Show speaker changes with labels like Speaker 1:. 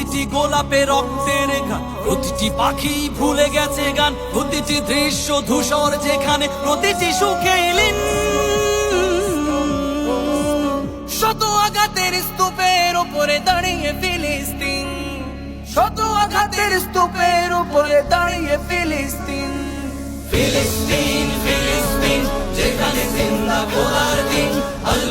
Speaker 1: প্রতিটি গোলাপে রক্তের গান প্রতিটি পাখি ভুলে গেছে গান, প্রতিটি দৃশ্য ধূসর যেখানে, প্রতিটি সুখে এলেন শত আঘাতের স্তূপের উপরে দাঁড়িয়ে ফিলিস্তিন। শত আঘাতের স্তূপের উপরে দাঁড়িয়ে ফিলিস্তিন।
Speaker 2: ফিলিস্তিন ফিলিস্তিন, যেখানে জিন্দা খোদার দিন আল